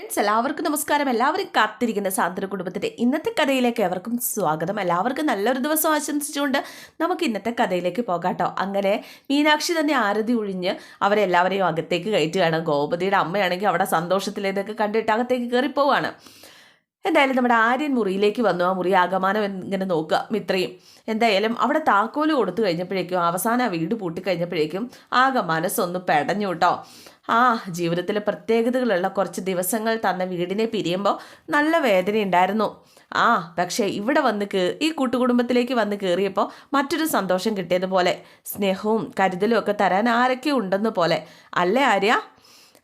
Friends എല്ലാവർക്കും നമസ്കാരം. എല്ലാവരും കാത്തിരിക്കുന്ന സാന്ത്വന കുടുംബത്തിന്റെ ഇന്നത്തെ കഥയിലേക്ക് എവർക്കും സ്വാഗതം. എല്ലാവർക്കും നല്ലൊരു ദിവസം ആശംസിച്ചുകൊണ്ട് നമുക്ക് ഇന്നത്തെ കഥയിലേക്ക് പോകാട്ടോ അങ്ങനെ മീനാക്ഷി തന്നെ ആരതി ഒഴിഞ്ഞ് അവരെല്ലാവരെയും അകത്തേക്ക് കയറ്റുകയാണ്. ഗോപതിയുടെ അമ്മയാണെങ്കിൽ അവിടെ സന്തോഷത്തിലേതൊക്കെ കണ്ടിട്ട് അകത്തേക്ക് കയറിപ്പോവാണ് എന്തായാലും നമ്മുടെ ആര്യൻ മുറിയിലേക്ക് വന്നു. ആ മുറി ആകമാനം ഇങ്ങനെ നോക്കുക. മിത്രയും എന്തായാലും അവിടെ താക്കോൽ കൊടുത്തു കഴിഞ്ഞപ്പോഴേക്കും അവസാനം ആ വീട് പൂട്ടിക്കഴിഞ്ഞപ്പോഴേക്കും ആകെ മനസ്സൊന്ന് പെടഞ്ഞു കേട്ടോ. ആ ജീവിതത്തിലെ പ്രത്യേകതകളുള്ള കുറച്ച് ദിവസങ്ങൾ തന്ന വീടിനെ പിരിയുമ്പോൾ നല്ല വേദന ഉണ്ടായിരുന്നു ആ പക്ഷേ ഇവിടെ വന്ന് കേ ഈ കൂട്ടുകുടുംബത്തിലേക്ക് വന്ന് കയറിയപ്പോൾ മറ്റൊരു സന്തോഷം കിട്ടിയതുപോലെ. സ്നേഹവും കരുതലും ഒക്കെ തരാൻ ആരൊക്കെ ഉണ്ടെന്ന് പോലെ. അല്ലേ ആര്യ?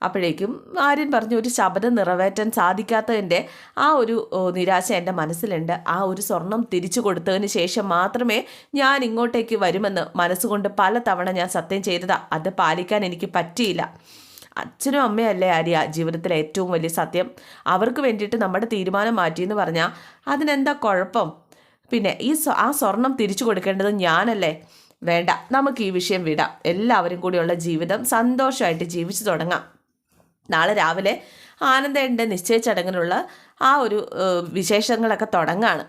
അപ്പോഴേക്കും ആര്യൻ പറഞ്ഞു ഒരു ശബ്ദം നിറവേറ്റാൻ സാധിക്കാത്തതിന്റെ ആ ഒരു നിരാശ എന്റെ മനസ്സിലുണ്ട്. ആ ഒരു സ്വർണം തിരിച്ചു കൊടുത്തതിന് ശേഷം മാത്രമേ ഞാൻ ഇങ്ങോട്ടേക്ക് വരുമെന്ന് മനസ്സുകൊണ്ട് പല തവണ ഞാൻ സത്യം ചെയ്തതാ. അത് പാലിക്കാൻ എനിക്ക് പറ്റിയില്ല. അച്ഛനും അമ്മയല്ലേ ആര്യ? ജീവിതത്തിലെ ഏറ്റവും വലിയ സത്യം. അവർക്ക് വേണ്ടിയിട്ട് നമ്മുടെ തീരുമാനം മാറ്റിയെന്ന് പറഞ്ഞാൽ അതിനെന്താ കുഴപ്പം? പിന്നെ ഈ ആ സ്വർണം തിരിച്ചു കൊടുക്കേണ്ടത് ഞാനല്ലേ? വേണ്ട നമുക്ക് ഈ വിഷയം വിടാം. എല്ലാവരും കൂടിയുള്ള ജീവിതം സന്തോഷമായിട്ട് ജീവിച്ചു തുടങ്ങാം. നാളെ രാവിലെ ആനന്ദേന്റെ നിശ്ചയ ചടങ്ങിനുള്ള ആ ഒരു വിശേഷങ്ങളൊക്കെ തുടങ്ങാണ്.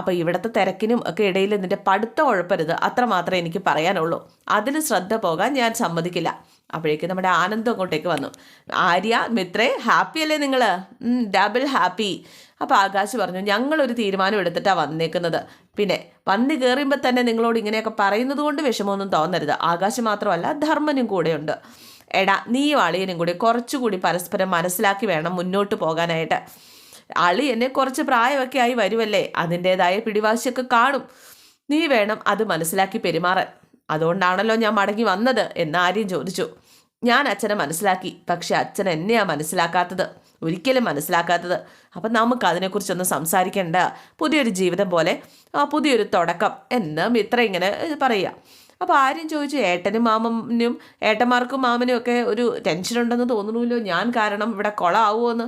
അപ്പോൾ ഇവിടുത്തെ തിരക്കിനും ഒക്കെ ഇടയിൽ നിന്റെ പഠിത്തം ഉഴപ്പരുത് അത്ര മാത്രമേ എനിക്ക് പറയാനുള്ളൂ. അതിന് ശ്രദ്ധ പോകാൻ ഞാൻ സമ്മതിക്കില്ല. അപ്പോഴേക്കും നമ്മുടെ ആനന്ദം അങ്ങോട്ടേക്ക് വന്നു. ആര്യ മിത്രേ ഹാപ്പി അല്ലേ നിങ്ങൾ ഡബിൾ ഹാപ്പി. അപ്പോൾ ആകാശ് പറഞ്ഞു ഞങ്ങളൊരു തീരുമാനം എടുത്തിട്ടാണ് വന്നേക്കുന്നത്. പിന്നെ വന്ന് കയറുമ്പോൾ തന്നെ നിങ്ങളോട് ഇങ്ങനെയൊക്കെ പറയുന്നത് കൊണ്ട് വിഷമമൊന്നും തോന്നരുത്. ആകാശ് മാത്രമല്ല ധർമ്മനും കൂടെയുണ്ട്. എടാ നീയും അളിയനും കൂടി കുറച്ചുകൂടി പരസ്പരം മനസ്സിലാക്കി വേണം മുന്നോട്ട് പോകാനായിട്ട്. അളി എന്നെ കുറച്ച് പ്രായമൊക്കെ ആയി വരുമല്ലേ അതിന്റെതായ പിടിവാശിയൊക്കെ കാണും. നീ വേണം അത് മനസ്സിലാക്കി പെരുമാറാൻ. അതുകൊണ്ടാണല്ലോ ഞാൻ മടങ്ങി വന്നത് എന്ന് ആര്യം ചോദിച്ചു. ഞാൻ അച്ഛനെ മനസ്സിലാക്കി പക്ഷെ അച്ഛൻ എന്നെയാ മനസ്സിലാക്കാത്തത്. ഒരിക്കലും മനസ്സിലാക്കാത്തത്. അപ്പം നമുക്ക് അതിനെക്കുറിച്ചൊന്ന് സംസാരിക്കേണ്ട പുതിയൊരു ജീവിതം പോലെ പുതിയൊരു തുടക്കം എന്ന് മിത്ര ഇങ്ങനെ പറയുക അപ്പോൾ ആരും ചോദിച്ചു ഏട്ടനും മാമനും ഏട്ടന്മാർക്കും മാമനും ഒക്കെ ഒരു ടെൻഷൻ ഉണ്ടെന്ന് തോന്നുന്നുല്ലോ ഞാൻ കാരണം ഇവിടെ കൊളാവുമോ എന്ന്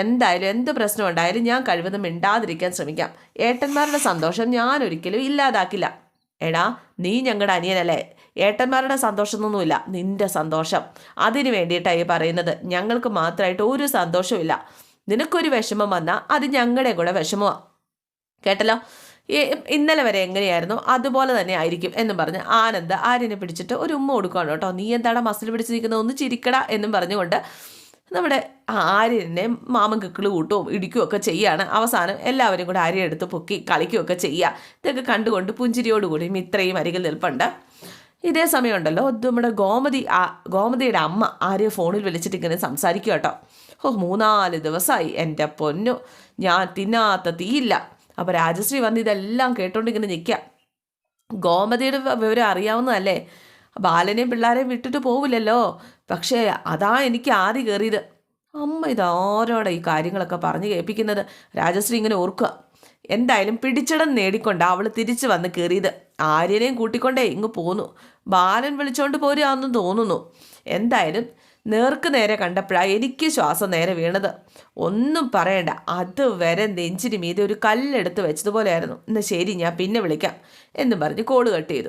എന്തായാലും എന്ത് പ്രശ്നം ഉണ്ടായാലും ഞാൻ കഴിവതും മിണ്ടാതിരിക്കാൻ ശ്രമിക്കാം. ഏട്ടന്മാരുടെ സന്തോഷം ഞാൻ ഒരിക്കലും ഇല്ലാതാക്കില്ല. എടാ നീ ഞങ്ങളുടെ അനിയനല്ലേ? ഏട്ടന്മാരുടെ സന്തോഷമൊന്നുമില്ല നിന്റെ സന്തോഷം. അതിന് വേണ്ടിയിട്ടാണ് ഈ പറയുന്നത് ഞങ്ങൾക്ക് മാത്രമായിട്ട് ഒരു സന്തോഷവും നിനക്കൊരു വിഷമം വന്നാൽ അത് ഞങ്ങളുടെ കൂടെ വിഷമമാണ് കേട്ടല്ലോ? ഇന്നലെ വരെ എങ്ങനെയായിരുന്നു? അതുപോലെ തന്നെ ആയിരിക്കും എന്നും പറഞ്ഞ് ആനന്ദ് ആര്യനെ പിടിച്ചിട്ട് ഒരു ഉമ്മ കൊടുക്കുകയാണ് കേട്ടോ. നീ എന്താണ് മസിൽ പിടിച്ച് നിൽക്കുന്നത് ഒന്ന് ചിരിക്കടാ എന്നും പറഞ്ഞുകൊണ്ട് നമ്മുടെ ആര്യനെ മാമൻ കിക്കിൾ കൂട്ടുകയും ഇടിക്കുകയും ഒക്കെ ചെയ്യാണ് അവസാനം എല്ലാവരും കൂടെ ആര്യ എടുത്ത് പൊക്കി കളിക്കുകയൊക്കെ ചെയ്യുക. ഇതൊക്കെ കണ്ടുകൊണ്ട് പുഞ്ചിരിയോടുകൂടി മിത്രയും അരികിൽ നിൽപ്പുണ്ട്. ഇതേ സമയമുണ്ടല്ലോ നമ്മുടെ ഗോമതി ഗോമതിയുടെ അമ്മ ആര്യ ഫോണിൽ വിളിച്ചിട്ട് ഇങ്ങനെ സംസാരിക്കുക കേട്ടോ. ഓ മൂന്നാൽ ദിവസമായി എന്റെ പൊന്നു. ഞാൻ തിന്നാത്ത തീയില്ല. അപ്പോൾ രാജശ്രീ വന്ന് ഇതെല്ലാം കേട്ടോണ്ടിങ്ങനെ നിൽക്കാം ഗോമതിയുടെ വിവരം അറിയാവുന്നതല്ലേ? ബാലനെയും പിള്ളേരെയും വിട്ടിട്ട് പോവില്ലല്ലോ? പക്ഷേ അതാ എനിക്ക് ആദ്യം കയറിയത് അമ്മ ഇതാരോടെ ഈ കാര്യങ്ങളൊക്കെ പറഞ്ഞ് കേൾപ്പിക്കുന്നത്? രാജശ്രീ ഇങ്ങനെ ഓർക്കുക. എന്തായാലും പിടിച്ചിടം നേടിക്കൊണ്ട് അവൾ തിരിച്ചു വന്ന് കയറിയത് ആര്യനെയും കൂട്ടിക്കൊണ്ടേ ഇങ്ങ് പോന്നു. ബാലൻ വിളിച്ചോണ്ട് പോരുകയാണെന്ന് തോന്നുന്നു. എന്തായാലും നേർക്ക് നേരെ കണ്ടപ്പോഴാണ് എനിക്ക് ശ്വാസം നേരെ വീണത്. ഒന്നും പറയണ്ട. അതുവരെ നെഞ്ചിന് മീതെ ഒരു കല്ലെടുത്ത് വെച്ചതുപോലെയായിരുന്നു. എന്നാൽ ശരി ഞാൻ പിന്നെ വിളിക്കാം എന്ന് പറഞ്ഞ് കോൾ കട്ട് ചെയ്തു.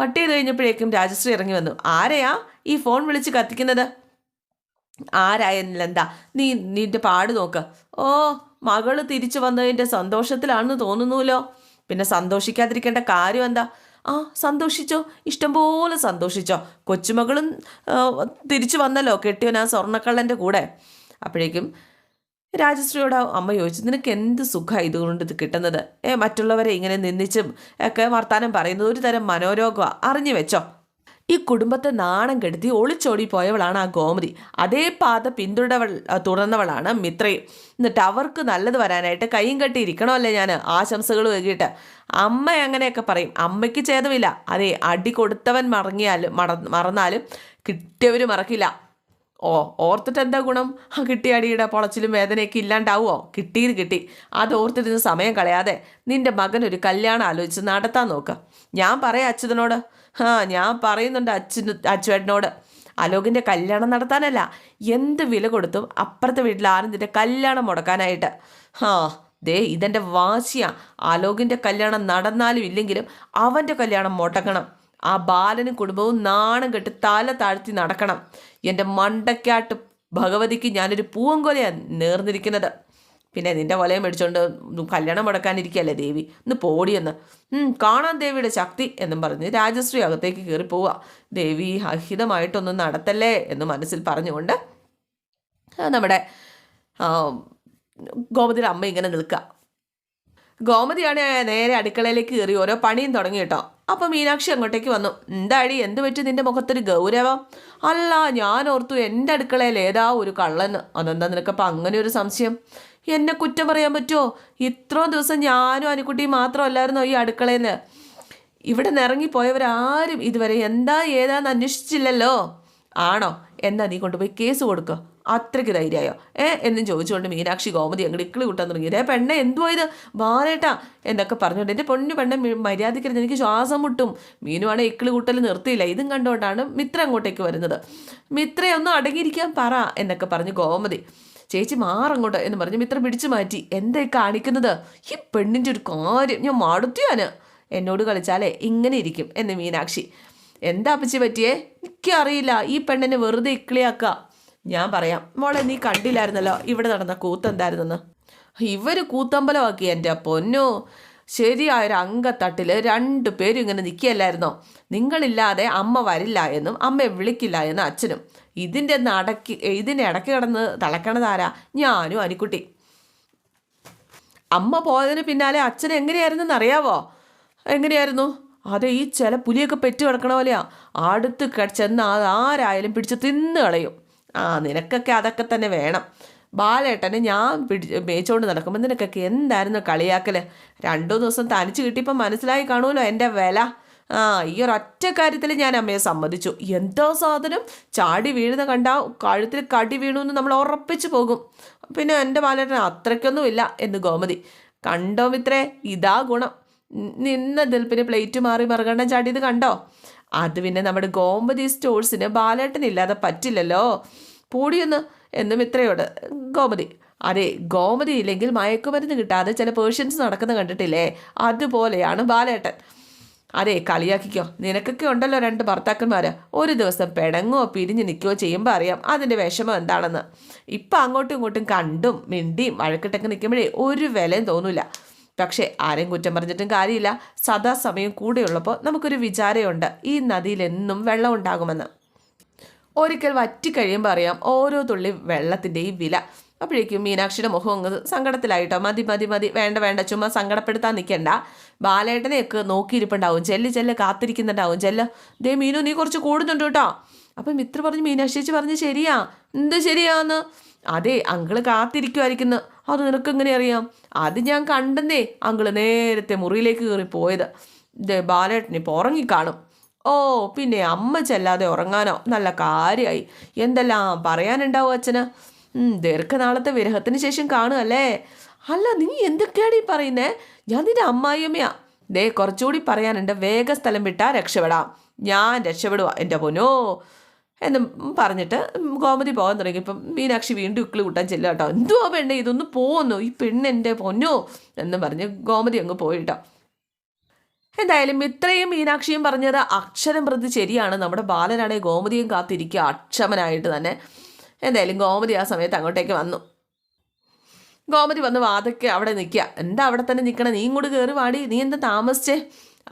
കട്ട് ചെയ്ത് കഴിഞ്ഞപ്പോഴേക്കും രാജശ്രീ ഇറങ്ങി വന്നു. ആരെയാ ഈ ഫോൺ വിളിച്ച് കത്തിക്കുന്നത്? ആരായെന്നില്ല എന്താ നീ നിന്റെ പാട് നോക്ക്. ഓ മകൾ തിരിച്ചു വന്നതിന്റെ സന്തോഷത്തിലാണെന്ന് തോന്നുന്നുല്ലോ. പിന്നെ സന്തോഷിക്കാതിരിക്കേണ്ട കാര്യം എന്താ? ആ സന്തോഷിച്ചോ? ഇഷ്ടംപോലെ സന്തോഷിച്ചോ? കൊച്ചുമകളും തിരിച്ചു വന്നല്ലോ കെട്ടിയവൻ ആ സ്വർണക്കള്ളന്റെ കൂടെ. അപ്പോഴേക്കും രാജശ്രീയോട് അമ്മ ചോദിച്ചു നിനക്ക് എന്ത് സുഖമാണ് ഇതുകൊണ്ട് ഇത് കിട്ടുന്നത്? ഏ മറ്റുള്ളവരെ ഇങ്ങനെ നിന്നിച്ചും ഒക്കെ വർത്താനം പറയുന്നത് ഒരു തരം മനോരോഗമാണ് അറിഞ്ഞു വെച്ചോ? ഈ കുടുംബത്തെ നാണം കെടുത്തി ഒളിച്ചോടി പോയവളാണ് ആ ഗോമതി. അതേ പാത പിന്തുടവൾ തുടർന്നവളാണ് മിത്രയും. എന്നിട്ട് അവർക്ക് നല്ലത് വരാനായിട്ട് കൈയും കെട്ടിയിരിക്കണമല്ലേ ഞാൻ ആശംസകൾ വൈകിട്ട്. അമ്മ അങ്ങനെയൊക്കെ പറയും. അമ്മയ്ക്ക് ഛേദമില്ല. അതെ അടി കൊടുത്തവൻ മറങ്ങിയാലും മറ മറന്നാലും കിട്ടിയവർ മറക്കില്ല. ഓ ഓർത്തിട്ട് എന്താ ഗുണം? ആ കിട്ടിയ അടിയുടെ പൊളച്ചിലും വേദനയൊക്കെ ഇല്ലാണ്ടാവുമോ കിട്ടിയത് കിട്ടി. അത് ഓർത്തിരുന്ന് സമയം കളയാതെ നിന്റെ മകൻ ഒരു കല്യാണം ആലോചിച്ച് നടത്താൻ നോക്കുക ഞാൻ പറയാം അച്യുതനോട്. ആ ഞാൻ പറയുന്നുണ്ട് അച്ഛന് അച്ചുവേട്ടനോട് അലോകിന്റെ കല്യാണം നടത്താനല്ല എന്ത് വില കൊടുത്തും അപ്പുറത്തെ വീട്ടിൽ ആനന്ദിന്റെ കല്യാണം മുടക്കാനായിട്ട്. ആ ദേ ഇതെന്റെ വാശിയാ. അലോകിന്റെ കല്യാണം നടന്നാലും ഇല്ലെങ്കിലും അവന്റെ കല്യാണം മുടക്കണം. ആ ബാലനും കുടുംബവും നാണം കെട്ട് തല താഴ്ത്തി നടക്കണം. എന്റെ മണ്ടക്കാട്ട് ഭഗവതിക്ക് ഞാനൊരു പൂവങ്കോലയാണ് നേർന്നിരിക്കുന്നത്. പിന്നെ നിന്റെ വലയം മേടിച്ചുകൊണ്ട് കല്യാണം മുടക്കാനിരിക്കുകയല്ലേ ദേവി? ഒന്ന് പോടിയെന്ന്. കാണാൻ ദേവിയുടെ ശക്തി എന്നും പറഞ്ഞ് രാജശ്രീ അകത്തേക്ക് കയറി പോവുക ദേവി അഹിതമായിട്ടൊന്നും നടത്തല്ലേ എന്ന് മനസ്സിൽ പറഞ്ഞുകൊണ്ട് നമ്മുടെ ഗോമതിയുടെ അമ്മ ഇങ്ങനെ നിൽക്കുക ഗോമതിയാണ് നേരെ അടുക്കളയിലേക്ക് കയറി ഓരോ പണിയും തുടങ്ങി കേട്ടോ. അപ്പം മീനാക്ഷി അങ്ങോട്ടേക്ക് വന്നു. എന്താടി എന്ത് പറ്റി നിന്റെ മുഖത്തൊരു ഗൗരവം? അല്ല ഞാൻ ഓർത്തു എന്റെ അടുക്കളയിൽ ഏതാ ഒരു കള്ളന്ന് അതെന്താ നിനക്കപ്പം അങ്ങനെ ഒരു സംശയം? എന്നെ കുറ്റം പറയാൻ പറ്റുമോ ഇത്രയും ദിവസം ഞാനും അനുക്കുട്ടിയും മാത്രമല്ലായിരുന്നോ ഈ അടുക്കളയിൽ ഇവിടെ നിറങ്ങിപ്പോയവരാരും ഇതുവരെ എന്താ ഏതാന്ന് അന്വേഷിച്ചില്ലല്ലോ? ആണോ? എന്നാ നീ കൊണ്ടുപോയി കേസ് കൊടുക്കുക അത്രയ്ക്ക് ധൈര്യമായോ? ഏ എന്നും ചോദിച്ചുകൊണ്ട് മീനാക്ഷി ഗോമതി അങ്ങോട്ട് ഇക്കിളി കൂട്ടാൻ തുടങ്ങി. ഏ പെണ്ണെ എന്തുവാ ഇത്? ബാലേട്ടാ എന്നൊക്കെ പറഞ്ഞുകൊണ്ട് എന്റെ പൊന്നു പെണ്ണെ മര്യാദയ്ക്കരുത് എനിക്ക് ശ്വാസം മുട്ടും. മീനുവാണെങ്കിൽ ഇക്കിളി കൂട്ടൽ നിർത്തിയില്ല. ഇതും കണ്ടുകൊണ്ടാണ് മിത്ര അങ്ങോട്ടേക്ക് വരുന്നത്. മിത്രയൊന്നും അടങ്ങിയിരിക്കാൻ പറ എന്നൊക്കെ പറഞ്ഞു ഗോമതി. ചേച്ചി മാറങ്ങോട്ട് എന്ന് പറഞ്ഞ് മിത്രം പിടിച്ചു മാറ്റി. എന്തായി കാണിക്കുന്നത്? ഈ പെണ്ണിന്റെ ഒരു കാര്യം ഞാൻ മാടുത്തിയാണ് എന്നോട് കളിച്ചാലേ ഇങ്ങനെ ഇരിക്കും എന്ന് മീനാക്ഷി. എന്താ അപ്പച്ചി പറ്റിയേ? എനിക്കറിയില്ല ഈ പെണ്ണിനെ വെറുതെ ഇക്കിളിയാക്കുക ഞാൻ പറയാം മോളെ നീ കണ്ടില്ലായിരുന്നല്ലോ ഇവിടെ നടന്ന കൂത്തെന്തായിരുന്നെന്ന് ഇവർ കൂത്തമ്പലമാക്കി എന്റെ പൊന്നോ. ശരിയായൊരു അങ്കത്തട്ടിൽ രണ്ടു പേരും ഇങ്ങനെ നിൽക്കുകയല്ലായിരുന്നോ നിങ്ങളില്ലാതെ അമ്മ വരില്ല എന്നും അമ്മയെ വിളിക്കില്ല എന്നും അച്ഛനും. ഇതിന്റെ നടക്ക് ഇതിന്റെ ഇടയ്ക്ക് കിടന്ന് തളക്കണതാരാ ഞാനും അനിക്കുട്ടി. അമ്മ പോയതിന് പിന്നാലെ അച്ഛൻ എങ്ങനെയായിരുന്നെന്ന് അറിയാവോ? എങ്ങനെയായിരുന്നു? അതെ ഈ ചില പുലിയൊക്കെ പെറ്റു കിടക്കണ പോലെയാ. അടുത്ത് ചെന്ന് ആരായാലും പിടിച്ച് തിന്ന് കളയും. ആ നിനക്കൊക്കെ അതൊക്കെ തന്നെ വേണം. ബാലേട്ടനെ ഞാൻ പിടി മേച്ചോണ്ട് നടക്കുമ്പോൾ നിനക്കൊക്കെ എന്തായിരുന്നു കളിയാക്കൽ രണ്ടു ദിവസം തനിച്ച് കിട്ടിയപ്പോൾ മനസ്സിലായി കാണുമല്ലോ എന്റെ വില. ആ ഈ ഒരൊറ്റ കാര്യത്തിൽ ഞാൻ അമ്മയെ സമ്മതിച്ചു. എന്തോ സാധനം? ചാടി വീഴുന്ന കണ്ട കഴുത്തിൽ കടി വീണു എന്ന് നമ്മൾ ഉറപ്പിച്ചു പോകും. പിന്നെ എന്റെ ബാലേട്ടൻ അത്രയ്ക്കൊന്നുമില്ല എന്ന് ഗോമതി. കണ്ടോ മിത്രേ ഇതാ ഗുണം. നിന്ന പിന്നെ പ്ലേറ്റ് മാറി മറുകണ്ണം ചാടിയത് കണ്ടോ? അത് പിന്നെ നമ്മുടെ ഗോമതി സ്റ്റോഴ്സിന് ബാലേട്ടനില്ലാതെ പറ്റില്ലല്ലോ. പൂടിയൊന്ന് എന്നും ഇത്രയോട് ഗോമതി. അതെ ഗോമതി ഇല്ലെങ്കിൽ മയക്കുമരുന്ന് കിട്ടാതെ ചില പേർഷ്യൻസ് നടക്കുന്ന കണ്ടിട്ടില്ലേ? അതുപോലെയാണ് ബാലേട്ടൻ. അതെ കളിയാക്കിക്കോ. നിനക്കൊക്കെ ഉണ്ടല്ലോ രണ്ട് ഭർത്താക്കന്മാർ ഒരു ദിവസം പെടങ്ങോ പിരിഞ്ഞ് നിൽക്കുകയോ ചെയ്യുമ്പോൾ അറിയാം അതിന്റെ വിഷമം എന്താണെന്ന്. ഇപ്പം അങ്ങോട്ടും ഇങ്ങോട്ടും കണ്ടും മിണ്ടിയും വഴക്കിട്ടൊക്കെ നിൽക്കുമ്പോഴേ ഒരു വിലയും തോന്നില്ല പക്ഷേ ആരെയും കുറ്റം പറഞ്ഞിട്ടും കാര്യമില്ല. സദാസമയം കൂടെയുള്ളപ്പോൾ നമുക്കൊരു വിചാരമുണ്ട്. ഈ നദിയിൽ എന്നും വെള്ളം ഉണ്ടാകുമെന്ന്. ഒരിക്കൽ വറ്റി കഴിയുമ്പോൾ അറിയാം ഓരോ തുള്ളി വെള്ളത്തിന്റെയും വില. അപ്പോഴേക്കും മീനാക്ഷിയുടെ മുഖം അങ്ങ് സങ്കടത്തിലായിട്ടോ മതി മതി മതി വേണ്ട വേണ്ട ചുമ്മാ സങ്കടപ്പെടുത്താൻ നിൽക്കണ്ട ബാലേട്ടനെയൊക്കെ നോക്കിയിരിപ്പുണ്ടാവും ചെല്ല് ചെല്ല് കാത്തിരിക്കുന്നുണ്ടാവും ചെല്ല് ദേ മീനു നീ കുറച്ച് കൂടുന്നുണ്ട് കേട്ടോ. അപ്പം മിത്ര പറഞ്ഞ് മീനാക്ഷി ചേച്ചി പറഞ്ഞ് ശരിയാ. എന്ത് ശരിയാന്ന്? അതെ അങ്കിൾ കാത്തിരിക്കുമായിരിക്കുന്നു അത് നിനക്ക് എങ്ങനെ അറിയാം? അത് ഞാൻ കണ്ടെന്നേ അങ്കിൾ നേരത്തെ മുറിയിലേക്ക് കയറി പോയത് ദേ ബാലേട്ടനെ ഇപ്പോൾ ഉറങ്ങിക്കാണും. ഓ പിന്നെ അമ്മ ചെല്ലാതെ ഉറങ്ങാനോ? നല്ല കാര്യമായി എന്തെല്ലാം പറയാനുണ്ടാവും അച്ഛന്? ദീർഘനാളത്തെ വിരഹത്തിന് ശേഷം കാണുമല്ലേ അല്ല നീ എന്തൊക്കെയാണ് ഈ പറയുന്നേ? ഞാൻ നിന്റെ അമ്മായിയമ്മയാ. ദേ കുറച്ചുകൂടി പറയാനുണ്ട്. വേഗ സ്ഥലം വിട്ടാ രക്ഷപ്പെടാം. ഞാൻ രക്ഷപ്പെടുക എന്റെ പൊന്നോ. എന്ന് പറഞ്ഞിട്ട് ഗോമതി പോകാൻ തുടങ്ങി. ഇപ്പം മീനാക്ഷി വീണ്ടും ഇക്കിളി കൂട്ടാൻ ചെല്ലുക കേട്ടോ. എന്തുവാ പെണ്ണേ ഇതൊന്ന് പോകുന്നു ഈ പെണ്ണ് എന്റെ പൊന്നോ? എന്നും പറഞ്ഞ് ഗോമതി അങ്ങ് പോയിട്ടോ എന്തായാലും ഇത്രയും മീനാക്ഷിയും പറഞ്ഞത് അക്ഷരം പ്രതി ശരിയാണ്. നമ്മുടെ ബാലനാണെ ഗോമതിയും കാത്തിരിക്കുക. അക്ഷമനായിട്ട് തന്നെ എന്തായാലും ഗോമതി ആ സമയത്ത് അങ്ങോട്ടേക്ക് വന്നു. ഗോമതി വന്ന് വാതൊക്കെ അവിടെ നിൽക്കുക. എന്താ അവിടെ തന്നെ നിൽക്കണം? നീ ഇങ്ങോട്ട് കയറി വാടി. നീ എന്താ താമസിച്ചേ?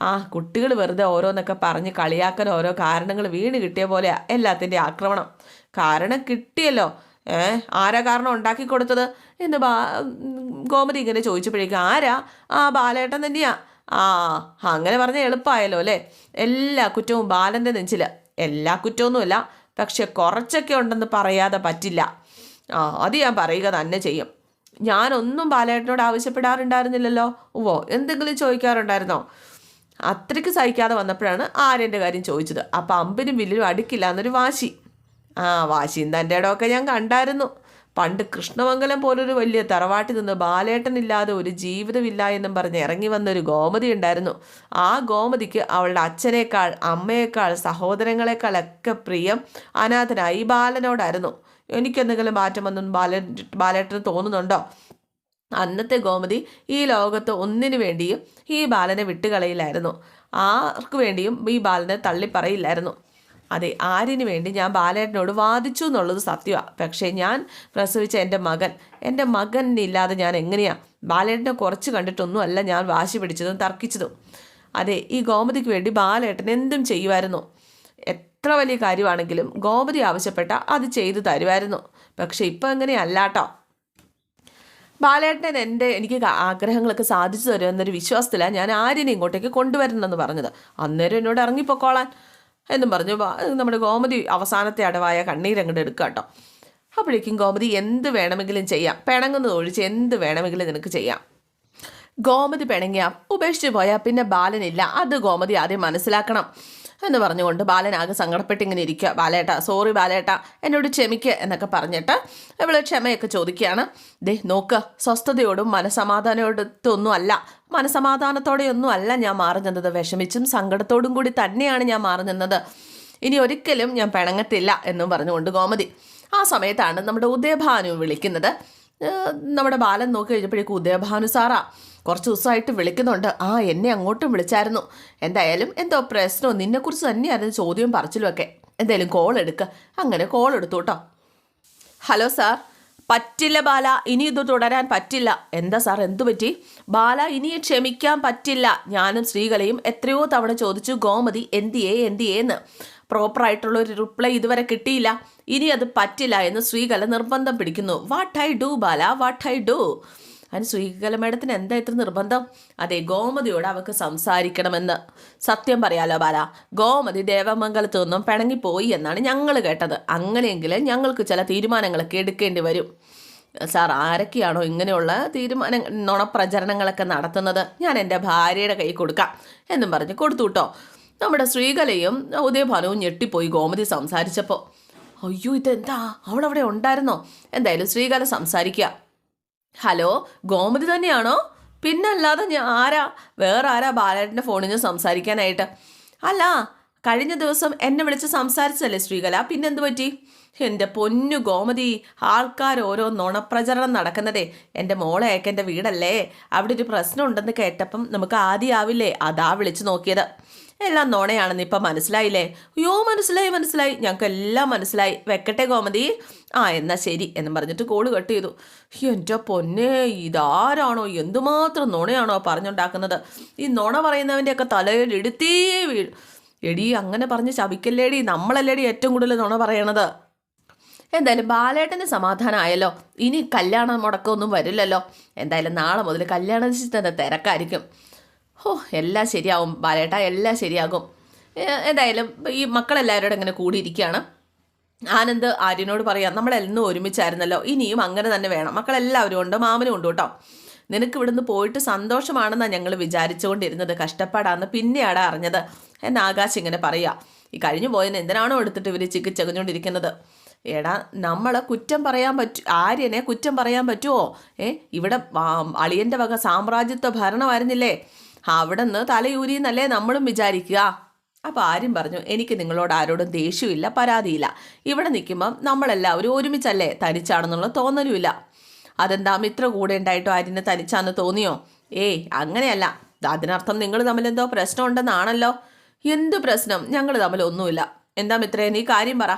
ആ കുട്ടികൾ വെറുതെ ഓരോന്നൊക്കെ പറഞ്ഞ് കളിയാക്കാൻ ഓരോ കാരണങ്ങൾ വീണ് കിട്ടിയ പോലെയാ എല്ലാത്തിന്റെ ആക്രമണം. കാരണം കിട്ടിയല്ലോ. ഏ ആരാ കാരണം ഉണ്ടാക്കി കൊടുത്തത്? എന്ന് ബാ ഗോമതി ഇങ്ങനെ ചോദിച്ചപ്പോഴേക്കും ആരാ? ആ ബാലേട്ടൻ തന്നെയാ. ആ അങ്ങനെ പറഞ്ഞാൽ എളുപ്പമായല്ലോ അല്ലേ? എല്ലാ കുറ്റവും ബാലന്റെ നെഞ്ചിൽ എല്ലാ കുറ്റമൊന്നുമില്ല പക്ഷെ കുറച്ചൊക്കെ ഉണ്ടെന്ന് പറയാതെ പറ്റില്ല. ആ അത് ഞാൻ പറയുക തന്നെ ചെയ്യും. ഞാനൊന്നും ബാലേട്ടനോട് ആവശ്യപ്പെടാറുണ്ടായിരുന്നില്ലല്ലോ. ഓ എന്തെങ്കിലും ചോദിക്കാറുണ്ടായിരുന്നോ? അത്രയ്ക്ക് സഹിക്കാതെ വന്നപ്പോഴാണ് ആര്യന്റെ കാര്യം ചോദിച്ചത്. അപ്പം അമ്പിനും വില്ലിനും അടുക്കില്ല എന്നൊരു വാശി. ആ വാശിയും തന്റെ ഇടമൊക്കെ ഞാൻ കണ്ടായിരുന്നു. പണ്ട് കൃഷ്ണമംഗലം പോലൊരു വലിയ തറവാട്ടിൽ നിന്ന് ബാലേട്ടനില്ലാതെ ഒരു ജീവിതമില്ല എന്നും പറഞ്ഞ് ഇറങ്ങി വന്നൊരു ഗോമതി ഉണ്ടായിരുന്നു. ആ ഗോമതിക്ക് അവളുടെ അച്ഛനേക്കാൾ അമ്മയേക്കാൾ സഹോദരങ്ങളെക്കാളൊക്കെ പ്രിയം അനാഥനായി ബാലനോടായിരുന്നു. എനിക്കെന്തെങ്കിലും മാറ്റം വന്നും ബാല ബാലേട്ടന് തോന്നുന്നുണ്ടോ? അന്നത്തെ ഗോമതി ഈ ലോകത്ത് ഒന്നിനു വേണ്ടിയും ഈ ബാലനെ വിട്ടുകളയില്ലായിരുന്നു. ആർക്കു വേണ്ടിയും ഈ ബാലനെ തള്ളിപ്പറയില്ലായിരുന്നു. അതെ ആരിന് വേണ്ടി ഞാൻ ബാലേട്ടനോട് വാദിച്ചു എന്നുള്ളത് സത്യമാണ് പക്ഷേ ഞാൻ പ്രസവിച്ച എന്റെ മകൻ എന്റെ മകനില്ലാതെ ഞാൻ എങ്ങനെയാ ബാലേട്ടനെ കുറച്ച് കണ്ടിട്ടൊന്നും അല്ല ഞാൻ വാശി പിടിച്ചതും തർക്കിച്ചതും. അതെ ഈ ഗോമതിക്ക് വേണ്ടി ബാലേട്ടൻ എന്തും ചെയ്യുമായിരുന്നു. എത്ര വലിയ കാര്യമാണെങ്കിലും ഗോമതി ആവശ്യപ്പെട്ട അത് ചെയ്തു തരുമായിരുന്നു. പക്ഷേ ഇപ്പം എങ്ങനെയല്ല കേട്ടോ ബാലേട്ടൻ എന്റെ എനിക്ക് ആഗ്രഹങ്ങളൊക്കെ സാധിച്ചു തരുമെന്നൊരു വിശ്വാസത്തിലാണ് ഞാൻ ആര്യനെ ഇങ്ങോട്ടേക്ക് കൊണ്ടുവരണമെന്ന് പറഞ്ഞത്. അന്നേരം എന്നോട് ഇറങ്ങിപ്പോക്കോളാൻ. എന്നും പറഞ്ഞു നമ്മുടെ ഗോമതി അവസാനത്തെ അടവായ കണ്ണീരങ്ങോട്ട് എടുക്കുക കേട്ടോ. അപ്പോഴേക്കും ഗോമതി എന്ത് വേണമെങ്കിലും ചെയ്യാം. പിണങ്ങുന്നത് ഒഴിച്ച് എന്ത് വേണമെങ്കിലും നിനക്ക് ചെയ്യാം. ഗോമതി പിണങ്ങിയ ഉപേക്ഷിച്ച് പോയാൽ പിന്നെ ബാലനില്ല. അത് ഗോമതി ആദ്യം മനസ്സിലാക്കണം. എന്ന് പറഞ്ഞുകൊണ്ട് ബാലൻ ആകെ സങ്കടപ്പെട്ട് ഇങ്ങനെ ഇരിക്കുക. ബാലേട്ട സോറി ബാലേട്ട എന്നോട് ക്ഷമിക്കുക എന്നൊക്കെ പറഞ്ഞിട്ട് ഇവൾ ക്ഷമയൊക്കെ ചോദിക്കുകയാണ്. ദേ നോക്ക് സ്വസ്ഥതയോടും മനസമാധാനത്തോടൊന്നും അല്ല. മനസമാധാനത്തോടെയൊന്നും അല്ല ഞാൻ മാറി നിന്നത്. വിഷമിച്ചും സങ്കടത്തോടും കൂടി തന്നെയാണ് ഞാൻ മാറി നിന്നത്. ഇനി ഒരിക്കലും ഞാൻ പിണങ്ങത്തില്ല എന്നും പറഞ്ഞുകൊണ്ട് ഗോമതി ആ സമയത്താണ് നമ്മുടെ ഉദയഭാനു വിളിക്കുന്നത്. നമ്മുടെ ബാലൻ നോക്കി കഴിഞ്ഞപ്പോഴേക്കും ഉദയഭാനു സാറാ കുറച്ച് ദിവസമായിട്ട് വിളിക്കുന്നുണ്ട്. ആ എന്നെ അങ്ങോട്ടും വിളിച്ചായിരുന്നു. എന്തായാലും എന്തോ പ്രശ്നമോ നിന്നെക്കുറിച്ച് തന്നെയായിരുന്നു ചോദ്യവും പറച്ചിലും ഒക്കെ എന്തായാലും കോൾ എടുക്കുക അങ്ങനെ കോൾ എടുത്തു കേട്ടോ. Hello sir. പറ്റില്ല ബാല ഇനി ഇത് തുടരാൻ പറ്റില്ല. എന്താ സാർ എന്തു പറ്റി? ബാല ഇനി ക്ഷമിക്കാൻ പറ്റില്ല. ഞാനും സ്ത്രീകളെയും എത്രയോ തവണ ചോദിച്ചു ഗോമതി എന്തിയേ എന്തിയേന്ന്. പ്രോപ്പറായിട്ടുള്ള ഒരു റിപ്ലൈ ഇതുവരെ കിട്ടിയില്ല. ഇനി അത് പറ്റില്ല എന്ന് ശ്രീകല നിർബന്ധം പിടിക്കുന്നു. What I do Bala what I do അതിന് ശ്രീകല മേഡത്തിന് എന്താ ഇത്ര നിർബന്ധം? അതെ ഗോമതിയോട് അവൾക്ക് സംസാരിക്കണമെന്ന്. സത്യം പറയാലോ ബാല ഗോമതി ദേവമംഗലത്തു നിന്നും പിണങ്ങിപ്പോയി എന്നാണ് ഞങ്ങൾ കേട്ടത്. അങ്ങനെയെങ്കിൽ ഞങ്ങൾക്ക് ചില തീരുമാനങ്ങളൊക്കെ എടുക്കേണ്ടി വരും. സാർ ആരൊക്കെയാണോ ഇങ്ങനെയുള്ള തീരുമാന നുണപ്രചരണങ്ങളൊക്കെ നടത്തുന്നത്? ഞാൻ എന്റെ ഭാര്യയുടെ കൈ കൊടുക്കാം എന്നും പറഞ്ഞ് കൊടുത്തു കേട്ടോ. നമ്മുടെ ശ്രീകലയും ഉദയഭാനവും ഞെട്ടിപ്പോയി ഗോമതി സംസാരിച്ചപ്പോൾ. അയ്യോ ഇതെന്താ? അവളവിടെ ഉണ്ടായിരുന്നോ? എന്തായാലും ശ്രീകല സംസാരിക്കുക ഹലോ ഗോമതി തന്നെയാണോ? പിന്നല്ലാതെ ഞാൻ ആരാ? വേറെ ആരാ ബാലേട്ടന്റെ ഫോണിൽ നിന്ന് സംസാരിക്കാനായിട്ട്? അല്ല കഴിഞ്ഞ ദിവസം എന്നെ വിളിച്ച് സംസാരിച്ചല്ലേ ശ്രീകല? പിന്നെന്ത് പറ്റി? എന്റെ പൊന്നു ഗോമതി ആൾക്കാർ ഓരോ നുണപ്രചരണം നടക്കുന്നതേ. എന്റെ മോളെ ഒക്കെ എന്റെ വീടല്ലേ? അവിടെ ഒരു പ്രശ്നം ഉണ്ടെന്ന് കേട്ടപ്പം നമുക്ക് ആദ്യമാവില്ലേ അതാ വിളിച്ചു നോക്കിയത്. എല്ലാം നോണയാണെന്ന് ഇപ്പം മനസ്സിലായില്ലേ? അയ്യോ മനസ്സിലായി മനസ്സിലായി. ഞങ്ങൾക്ക് എല്ലാം മനസ്സിലായി. വെക്കട്ടെ ഗോമതി. ആ എന്നാ ശരി എന്നും പറഞ്ഞിട്ട് കോൾ കട്ട് ചെയ്തു. എന്റെ പൊന്നെ ഇതാരാണോ? എന്തുമാത്രം നുണയാണോ പറഞ്ഞുണ്ടാക്കുന്നത്? ഈ നുണ പറയുന്നവന്റെയൊക്കെ തലയിൽ എടുത്തേ വീഴും. എടി അങ്ങനെ പറഞ്ഞ് ശവിക്കല്ലേടി നമ്മളല്ലേടി ഏറ്റവും കൂടുതൽ നുണ പറയണത്? എന്തായാലും ബാലേട്ടന് സമാധാനമായല്ലോ ഇനി കല്യാണ മുടക്കമൊന്നും വരില്ലല്ലോ. എന്തായാലും നാളെ മുതൽ കല്യാണ തന്നെ തിരക്കായിരിക്കും. ഓ എല്ലാം ശരിയാവും ബാലേട്ട എല്ലാം ശരിയാകും. എന്തായാലും ഈ മക്കളെല്ലാവരോടും ഇങ്ങനെ കൂടിയിരിക്കുകയാണ്. ആനന്ദ് ആര്യനോട് പറയാം നമ്മളെന്നും ഒരുമിച്ചായിരുന്നല്ലോ ഇനിയും അങ്ങനെ തന്നെ വേണം. മക്കളെല്ലാവരും ഉണ്ട് മാമനും ഉണ്ട് കേട്ടോ. നിനക്ക് ഇവിടുന്ന് പോയിട്ട് സന്തോഷമാണെന്നാണ് ഞങ്ങൾ വിചാരിച്ചുകൊണ്ടിരുന്നത് കഷ്ടപ്പാടാന്ന് പിന്നെയാണ് അറിഞ്ഞത്. എന്ന് ആകാശ് ഇങ്ങനെ പറയാ ഈ കഴിഞ്ഞു പോയതിന് എന്തിനാണോ എടുത്തിട്ട് ഇവർ ചിക്കിച്ചകഞ്ഞുകൊണ്ടിരിക്കുന്നത് എടാ നമ്മളെ കുറ്റം പറയാൻ പറ്റൂ ആര്യനെ കുറ്റം പറയാൻ പറ്റുമോ ഏ ഇവിടെ അളിയന്റെ വക സാമ്രാജ്യത്വ ഭരണമായിരുന്നില്ലേ? അവിടെ നിന്ന് തലയൂരിന്നല്ലേ നമ്മളും വിചാരിക്കുക. അപ്പോൾ ആരും പറഞ്ഞു എനിക്ക് നിങ്ങളോട് ആരോടും ദേഷ്യമില്ല പരാതിയില്ല. ഇവിടെ നിൽക്കുമ്പം നമ്മളെല്ലാവരും ഒരുമിച്ചല്ലേ തനിച്ചാണെന്നുള്ള തോന്നലുമില്ല. അതെന്താ മിത്ര കൂടെ ഉണ്ടായിട്ടോ ആര്യനെ തനിച്ചാന്ന് തോന്നിയോ? ഏയ് അങ്ങനെയല്ല. അതിനർത്ഥം നിങ്ങൾ തമ്മിൽ എന്തോ പ്രശ്നമുണ്ടെന്നാണല്ലോ. എന്ത് പ്രശ്നം? ഞങ്ങൾ തമ്മിൽ ഒന്നുമില്ല. എന്താ മിത്രേ നീ കാര്യം പറ.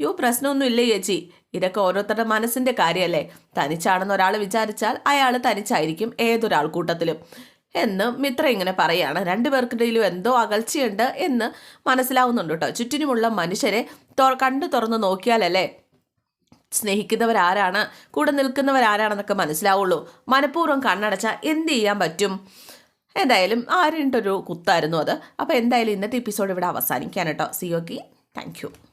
യോ പ്രശ്നമൊന്നും ഇല്ലേ ചേച്ചി? ഇതൊക്കെ ഓരോരുത്തരുടെ മനസ്സിന്റെ കാര്യമല്ലേ? തനിച്ചാണെന്ന് ഒരാൾ വിചാരിച്ചാൽ അയാൾ തനിച്ചായിരിക്കും ഏതൊരാൾ കൂട്ടത്തിലും. എന്ന് മിത്ര ഇങ്ങനെ പറയാണ്. രണ്ടുപേർക്കിടയിലും എന്തോ അകൽച്ചയുണ്ട് എന്ന് മനസ്സിലാവുന്നുണ്ട് കേട്ടോ. ചുറ്റിനുമുള്ള മനുഷ്യരെ കണ്ടു തുറന്ന് നോക്കിയാലല്ലേ സ്നേഹിക്കുന്നവരാരാണ് കൂടെ നിൽക്കുന്നവരാരാണെന്നൊക്കെ മനസ്സിലാവുള്ളൂ. മനഃപൂർവം കണ്ണടച്ചാൽ എന്ത് ചെയ്യാൻ പറ്റും? എന്തായാലും ആരുടെ ഒരു കുത്തായിരുന്നു അത്. അപ്പോൾ എന്തായാലും ഇന്നത്തെ എപ്പിസോഡ് ഇവിടെ അവസാനിക്കാൻ കേട്ടോ. സിയോക്കി താങ്ക്